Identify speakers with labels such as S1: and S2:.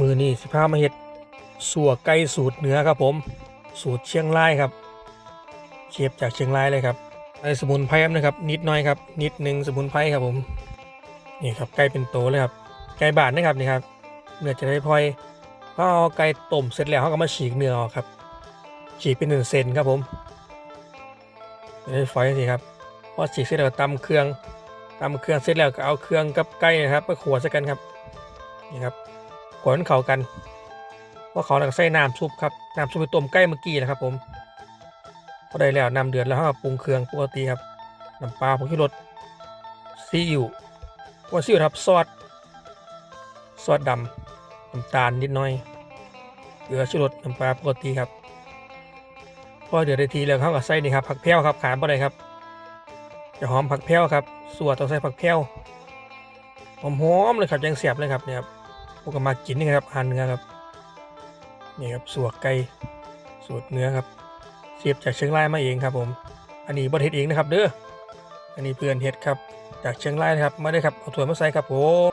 S1: มือนี่สิพามาเฮ็ดสัวไก่สูตรเหนือครับผม สูตรเชียงรายครับ เชฟจากเชียงรายเลยครับใส่สมุนไพรนะครับ นิดหน่อยครับ นิดหนึ่งสมุนไพรครับผมนี่ครับไก่เป็นโตเลยครับไก่บาดนะครับนี่ครับเนื้อจะได้พลอยพอเอาไก่ต้มเสร็จแล้วเขาก็มาฉีกเนื้อออกครับ ฉีกเป็นหนึ่งเซนครับผมได้ฝอยสิครับพอฉีกเสร็จแล้วตำเครื่องตำเครื่องเสร็จแล้วก็เอาเครื่องกับไก่นะครับไปขัวใส่กันครับนี่ครับ ขวนเขากันพอเขาแล้วก็ใส่น้ำซุปครับน้ำซุปไปต้มไก่เมื่อกี้นะครับ ผมพอได้แล้วน้ำเดือดแล้วเราก็ปรุงเครื่องปกติครับน้ำปลาผงชูรสซีอิ๊วว่าซีอิ๊วครับซอสซอสดำน้ำตาลนิดหน่อยเกลือชูรสน้ำปลาปกติครับพอเดือดได้ทีแล้วเขาก็ใส่นี่ครับผักแพรวครับขาดบ่ได้ครับ จะหอมผักแพรวครับส่วนต้องใส่ผักแพรวหอมๆเลยครับยังเสียบเลยครับเนี่ยครับ วกก็มากินนี่ครับหั่นเนื้อครับนี่ครับสัวไก่สูตรเนื้อครับ เสียบจากเชียงรายมาเองครับ ผม อันนี้บดเห็ดเองนะครับ เด้ออันนี้เพื่อนเห็ดครับ จากเชียงรายนะครับมาได้ครับเอาถั่วมาใส่ครับผม